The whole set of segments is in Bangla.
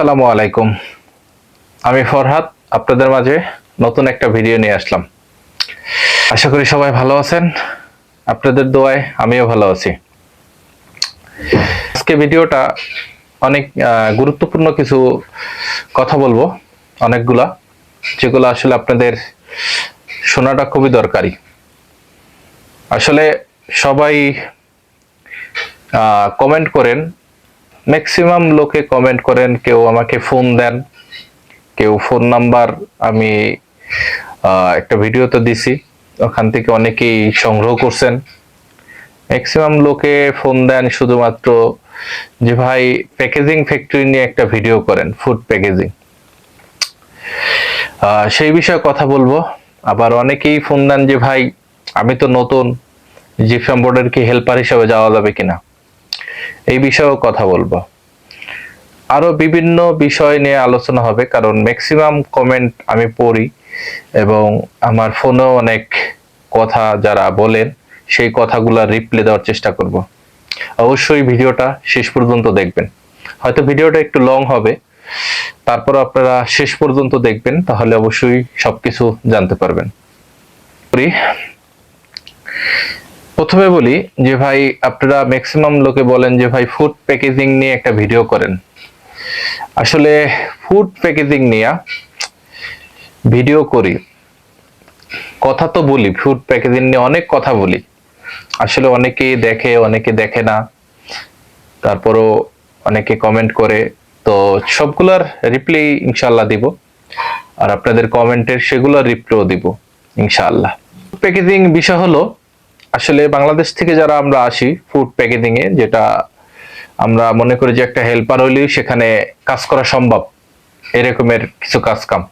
আসসালামু আলাইকুম। আমি ফরহাদ, আপনাদের মাঝে নতুন একটা ভিডিও নিয়ে আসলাম। আশা করি সবাই ভালো আছেন, আপনাদের দোয়ায় আমিও ভালো আছি। আজকে ভিডিওটা অনেক গুরুত্বপূর্ণ কিছু কথা বলব, অনেকগুলা, যেগুলো আসলে আপনাদের শোনাটা খুবই দরকারি। আসলে সবাই কমেন্ট করেন ম্যাক্সিমাম লোকে কমেন্ট করেন, কেউ আমাকে ফোন দেন, কেউ ফোন নাম্বার আমি একটা ভিডিও তো দিছি। ওখান থেকে অনেকেই সংগ্রহ করছেন। ম্যাক্সিমাম লোকে ফোন দেন শুধুমাত্র যে, ভাই প্যাকেজিং ফ্যাক্টরি নিয়ে একটা ভিডিও করেন ফুড প্যাকেজিং সেই বিষয়ে কথা বলব। আবার অনেকেই ফোন দেন যে, ভাই, আমি তো নতুন জিপসাম বোর্ডের কি হেল্পার হিসেবে যাওয়া যাবে কিনা? এই বিষয়েও কথা বলব। আরও বিভিন্ন বিষয় নিয়ে আলোচনা হবে, কারণ ম্যাক্সিমাম কমেন্ট আমি পড়ি এবং আমার ফোনেও অনেক কথা যারা বলেন, সেই কথাগুলো রিপ্লে দেওয়ার চেষ্টা করব। অবশ্যই ভিডিওটা শেষ পর্যন্ত দেখবেন। হয়তো ভিডিওটা একটু লং হবে তারপর আপনারা শেষ পর্যন্ত দেখবেন, তাহলে অবশ্যই সবকিছু জানতে পারবেন। প্রথমে বলি যে ভাই, আপনারা ম্যাক্সিমাম লোকে বলেন যে ভাই ফুড প্যাকেজিং নিয়ে একটা ভিডিও করেন। আসলে ফুড প্যাকেজিং নিয়ে ভিডিও করি। কথা তো বলি ফুড প্যাকেজিং নিয়ে অনেক কথা বলি। আসলে অনেকে দেখে অনেকে দেখে না। তারপরও অনেকে কমেন্ট করে। তো সবগুলার রিপ্লাই ইনশাল্লাহ দিব। আর আপনাদের কমেন্টের সেগুলোর রিপ্লাইও দিব, ইনশাআল্লাহ। প্যাকেজিং বিষয় হলো আসলে বাংলাদেশ থেকে যারা আমরা আসি ফুড প্যাকেজিং এ, যেটা আমরা মনে করি যে একটা হেল্পার হইলেই সেখানে কাজ করা সম্ভব, এরকমের কিছু কাজ কাম।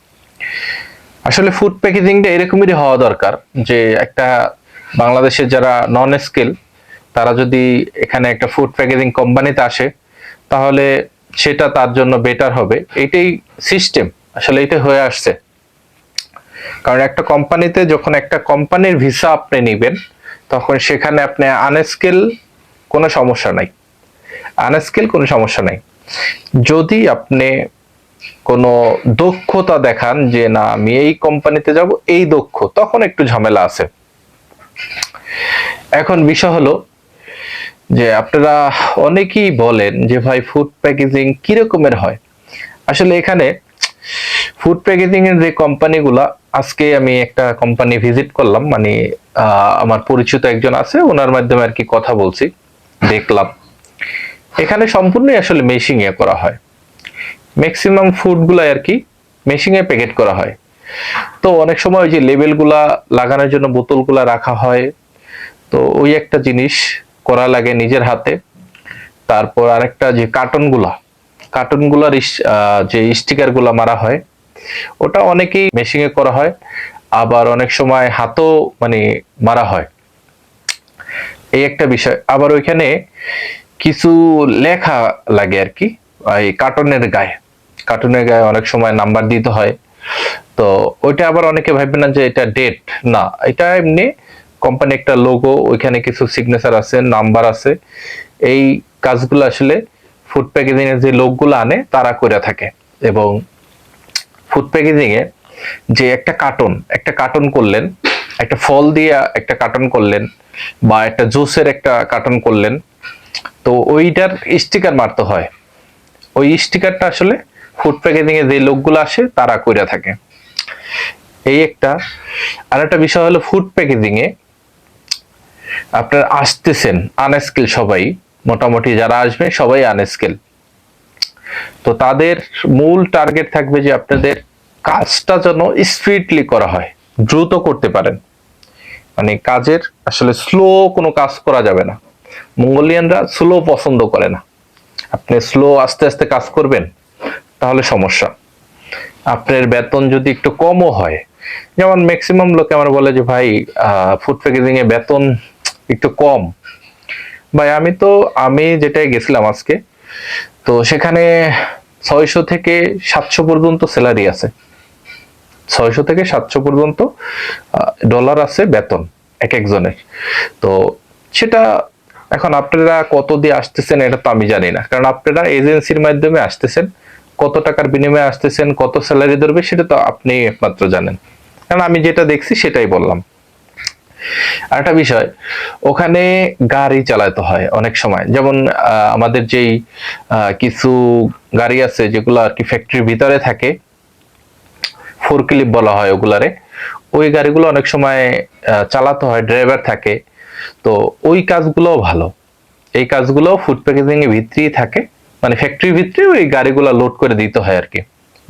আসলে ফুড প্যাকেজিংটা এরকমেরই হওয়া দরকার যে একটা বাংলাদেশের যারা নন স্কিল তারা যদি এখানে একটা ফুড প্যাকেজিং কোম্পানিতে আসে, তাহলে সেটা তার জন্য বেটার হবে। এটাই সিস্টেম আসলে এটা হয়ে আসছে। কারণ একটা কোম্পানিতে যখন একটা কোম্পানির ভিসা আপনি নেবেন তখন সেখানে আপনি আনস্কিল কোনো সমস্যা নাই। আনস্কিল কোনো সমস্যা নাই। যদি আপনি কোনো দক্ষতা দেখান যে, না, আমি এই কোম্পানিতে যাব, এই দক্ষ তখন একটু ঝামেলা আছে। এখন বিষয় হলো যে, আপনারা অনেকেই বলেন যে, ভাই ফুড প্যাকেজিং কিরকমের হয়? আসলে এখানে ফুড প্যাকেজিং এর যে কোম্পানিগুলা আজকে আমি একটা কোম্পানি ভিজিট করলাম মানে আমার পরিচিত একজন আছে ওনার মাধ্যমে আর কি কথা বলছি, দেখলাম। এখানে সম্পূর্ণই আসলে মেশিং এ করা হয়। ম্যাক্সিমাম ফুডগুলো আর কি মেশিং এ প্যাকেট করা হয়। তো অনেক সময় ওই যে লেবেলগুলা লাগানোর জন্য বোতলগুলা রাখা হয়। তো ওই একটা জিনিস করা লাগে নিজের হাতে। তারপর আরেকটা যে কার্টনগুলা কার্টনগুলার যে স্টিকারগুলা মারা হয় ওটা অনেকেই মেশিনে করা হয়, আবার অনেক সময় হাতও মানে মারা হয়। এই একটা বিষয়। আবার ওইখানে কিছু লেখা লাগে আর কি কার্টনের গায়ে। কার্টনের গায়ে অনেক সময় নাম্বার দিতে হয়। তো ওইটা আবার অনেকে ভাববে না যে এটা ডেট না, এটা এমনি কোম্পানি একটা লোগো ওইখানে কিছু সিগনেচার আছে নাম্বার আছে। এই কাজগুলো আসলে ফুড প্যাকেজিং এর যে লোকগুলো আনে, তারা করে থাকে। এবং ফুড প্যাকেজিং এ যে একটা কার্টন একটা কার্টন করলেন, একটা ফল দিয়ে একটা কার্টন করলেন বা একটা জুসের একটা কার্টন করলেন, তো ওইটার স্টিকার মারতে হয়। ওই স্টিকারটা আসলে ফুড প্যাকেজিং এ যে লোকগুলো আসে, তারা কইরা থাকে। এই একটা আর একটা বিষয় হলো ফুড প্যাকেজিং এ আপনার আসতেছেন আনস্কিল সবাই, মোটামুটি যারা আসবে সবাই আনস্কিল তো তাদের মূল টার্গেট থাকবে যে আপনাদের কাজটা যেন স্পিডলি করা হয়, দ্রুত করতে পারেন। মানে কাজের আসলে স্লো কোনো কাজ করা যাবে না। মঙ্গোলিয়ানরা স্লো পছন্দ করে না। আপনি স্লো আস্তে আস্তে কাজ করবেন, তাহলে সমস্যা। আপনার বেতন যদি একটু কমও হয়, যেমন ম্যাক্সিমাম লোকে আমার বলে যে, ভাই ফুড প্যাকেজিং এ বেতন একটু কম। ভাই, আমি তো, আমি যেটাই গেছিলাম আজকে, তো সেখানে ছয়শো থেকে সাতশো পর্যন্ত স্যালারি আছে। ছয়শো থেকে সাতশো পর্যন্ত ডলার আছে বেতন এক একজনের। তো সেটা এখন আপনারা কত দিয়ে আসতেছেন এটা তো আমি জানি না। কারণ আপনারা এজেন্সির মাধ্যমে আসতেছেন, কত টাকার বিনিময়ে আসতেছেন, কত স্যালারি ধরবে সেটা তো আপনি একমাত্র জানেন। কারণ আমি যেটা দেখছি সেটাই বললাম। আরেকটা বিষয়, ওখানে গাড়ি চালাতে হয় অনেক সময়। যেমন আমাদের যেই কিছু গাড়ি আছে যেগুলো আর কি ফ্যাক্টরির ভিতরে থাকে ফোর ক্লিপ বলা হয় ওগুলারে। ওই গাড়িগুলো অনেক সময় চালাতে হয়, ড্রাইভার থাকে। তো ওই কাজগুলোও ভালো। এই কাজগুলো ফুড প্যাকেজিং এর ভিতরেই থাকে। মানে ফ্যাক্টরির ভিতরে ওই গাড়িগুলো লোড করে দিতে হয় আর কি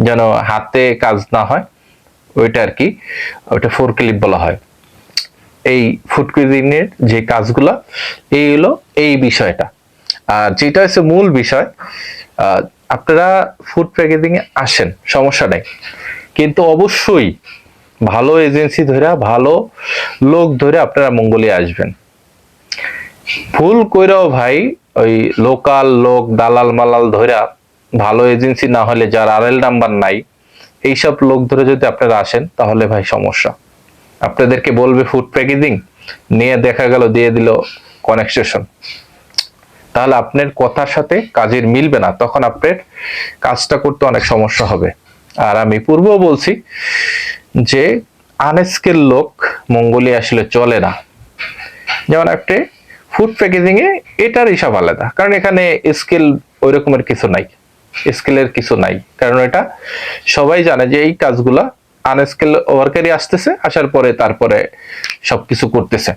যেন হাতে কাজ না হয়, ওইটা আর কি ওইটা ফোর ক্লিপ বলা হয়। এই ফুড কুইজিনের যে কাজগুলো, এই হলো এই বিষয়টা। আর যেটা হচ্ছে মূল বিষয় আপনারা ফুড প্যাকেজিং এ আসেন, সমস্যা নেই। কিন্তু অবশ্যই ভালো এজেন্সি ধরে ভালো লোক ধরে আপনারা মঙ্গলে আসবেন। ভুল কইরাও ভাই, ওই লোকাল লোক, দালাল মালাল ধইরা ভালো এজেন্সি না হলে যার আরএল নাম্বার নাই, এইসব লোক ধরে যদি আপনারা আসেন, তাহলে ভাই সমস্যা। আপনাদেরকে বলবে ফুড প্যাকেজিং নিয়ে দেখা গেল, দিয়ে দিল কনেকশন তাহলে আপনার কথার সাথে কাজের মিলবে না, তখন আপনার কাজটা করতে অনেক সমস্যা হবে। আর আমি পূর্ব বলছি যে আনস্কেল লোক মঙ্গলে আসলে চলে না। যেমন আপনি ফুড প্যাকেজিং এ এটার হিসাব আলাদা। কারণ এখানে স্কেল ওই রকমের কিছু নাই। স্কেলের কিছু নাই। কারণ এটা সবাই জানে যে এই কাজগুলা আনস্কেল ওয়ার্কারই আসতেছে, আসার পরে তারপরে সবকিছু করতেছে।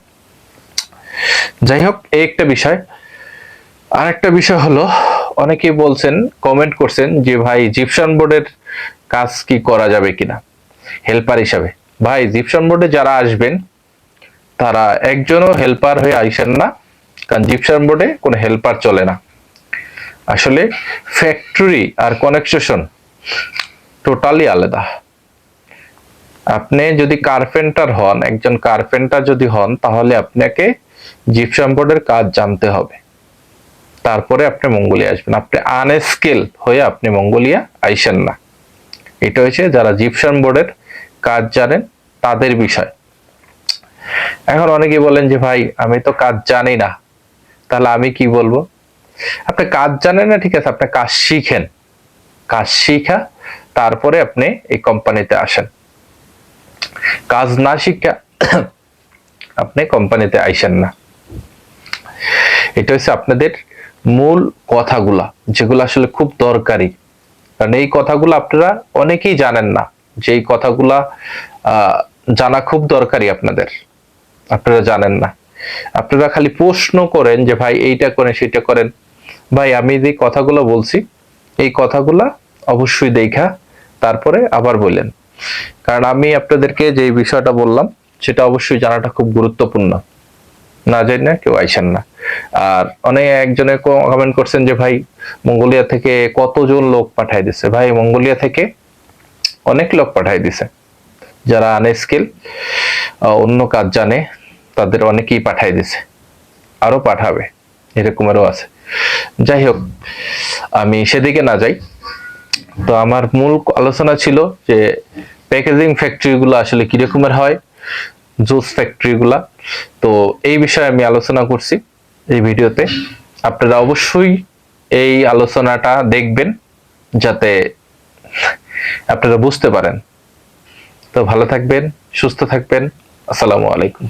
যাই হোক, এই একটা বিষয়। আরেকটা বিষয় হলো, অনেকেই বলছেন কমেন্ট করছেন যে ভাই জিপশন বোর্ডের কাজ কি করা যাবে কিনা? হেল্পার হিসাবে। ভাই জিপশন বোর্ডে যারা আসবেন, তারা একজনও হেল্পার হয়ে আইসেন না, কারণ জিপসান বোর্ডে কোনো হেল্পার চলে না। আসলে ফ্যাক্টরি আর কনেকশন টোটালি আলাদা। আপনি যদি কার্পেন্টার হন, একজন কার্পেন্টার যদি হন, তাহলে আপনাকে জিপসাম বোর্ডের কাজ জানতে হবে। তারপরে আপনি মঙ্গোলিয়া আসবেন। আপনি আনস্কিল হয়ে আপনি মঙ্গোলিয়া আইসেন না। এটা হচ্ছে যারা জিপসাম বোর্ডের কাজ জানেন তাদের বিষয়। এখন অনেকে বলেন যে, ভাই, আমি তো কাজ জানি না। তাহলে আমি কি বলব? আপনি কাজ জানেন না, ঠিক আছে, আপনি কাজ শিখেন। কাজ শিখা, তারপরে আপনি এই কোম্পানিতে আসেন। কাজ না শিখা, আপনি কোম্পানিতে আইসেন না। এটা হচ্ছে আপনাদের মূল কথাগুলা, যেগুলো আসলে খুব দরকারি। কারণ এই কথাগুলো আপনারা অনেকেই জানেন না। যে এই কথাগুলা জানা খুব দরকারি আপনাদের। আপনারা জানেন না। আপনারা খালি প্রশ্ন করেন যে, ভাই, এইটা করেন, সেটা করেন। ভাই, আমি যে কথাগুলো বলছি, এই কথাগুলা অবশ্যই দেখা, তারপরে আবার বললেন কারণ আমি আপনাদেরকে যে বিষয়টা বললাম, সেটা অবশ্যই জানাটা খুব গুরুত্বপূর্ণ। না জানি না কেউ আইসেন না। আর অনেক একজনে কমেন্ট করছেন যে, ভাই, মঙ্গোলিয়া থেকে কতজন লোক পাঠাই দিছে? ভাই, মঙ্গোলিয়া থেকে অনেক লোক পাঠাই দিছে। যারা আনস্কিল অন্য কাজ জানে, তাদের অনেকেই পাঠাই দিছে। আরও পাঠাবে এরকমেরও আছে। যাই হোক, আমি সেদিকে না যাই। তো আমার মূল আলোচনা ছিল যে প্যাকেজিং ফ্যাক্টরিগুলো আসলে কি রকমের হয় জুস ফ্যাক্টরিগুলা তো এই বিষয়ে আমি আলোচনা করছি। এই ভিডিওতে। আপনারা অবশ্যই এই আলোচনাটা দেখবেন যাতে আপনারা বুঝতে পারেন। তো ভালো থাকবেন, সুস্থ থাকবেন। আসসালামু আলাইকুম।